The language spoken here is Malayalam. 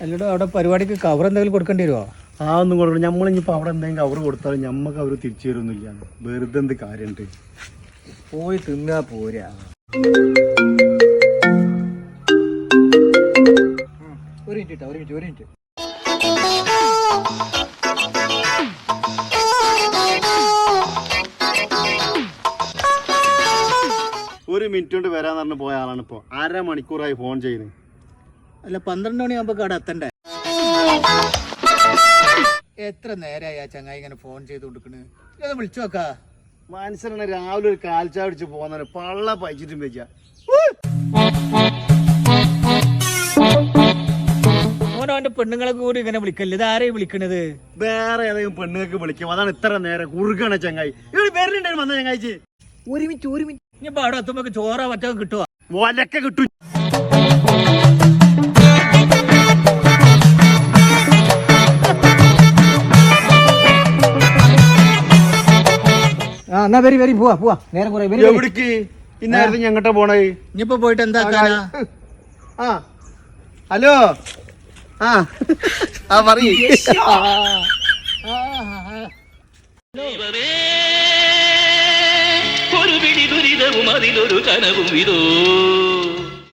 അല്ലടോ അവിടെ പരിപാടിക്ക് കവർ എന്തെങ്കിലും കൊടുക്കേണ്ടി വരുമോ ആ ഒന്നും കൊടുക്കണം നമ്മളിപ്പോൾ അവിടെ എന്തെങ്കിലും കവർ കൊടുത്താലും ഞമ്മക്ക് അവർ തിരിച്ചു തരുന്നില്ല. വെറുതെ എന്ത് കാര്യമുണ്ട് പോയി തിന്നാ പോരാ. ഒരു മിനിറ്റ് ഒരു മിനിറ്റ് ഒരു മിനിറ്റ് ഒരു മിനിറ്റ് കൊണ്ട് വരാന്ന് പറഞ്ഞ് പോയ ആളാണ് ഇപ്പോൾ അരമണിക്കൂറായി ഫോൺ ചെയ്യുന്നത് അല്ല പന്ത്രണ്ട് മണിയാകുമ്പോ കട എത്തണ്ടേ? എത്ര നേരമായി ആ ചങ്ങായി ഇങ്ങനെ ഫോൺ ചെയ്ത് കൊടുക്കണ് ഇത് വിളിച്ചു നോക്കാ. മനസ്സിലാണ് രാവിലെ ഒരു കാൽച്ചാ പിടിച്ച് പോകുന്നവന് പള്ള പഴിച്ചിട്ടും വെച്ച. അവന്റെ പെണ്ണുങ്ങളെ കൂടി ഇങ്ങനെ വിളിക്കല്ലേ? ഇത് ആരെയും വിളിക്കണത്? വേറെ ഏതെങ്കിലും പെണ്ണുങ്ങൾക്ക് വിളിക്കും. അതാണ് ഇത്ര നേരം കുറുക്കണ ചങ്ങായി. ഇവിടെ പേരിലുണ്ടായിരുന്നു വന്ന ചങ്ങായിച്ച്. ഒരു മിനിറ്റ് ഒരു മിനിറ്റ്. ഇനിയിപ്പോ അവിടെ എത്തുമ്പോ ചോറ മറ്റോ കിട്ടുവാ? ഒലക്ക കിട്ടും. എന്നാ വരി വരി പോവാ പോവാ. നേരം കുറെ വരി എവിടേക്ക്? ഇന്നായിരുന്നു ഞങ്ങട്ട പോണേ? ഇനിയിപ്പോ പോയിട്ട് എന്താ ആ ഹലോ? ആ. ആ പറയ്. ഒരു പിടി ദുരിതവും അതിലൊരു കനവും ഇതോ?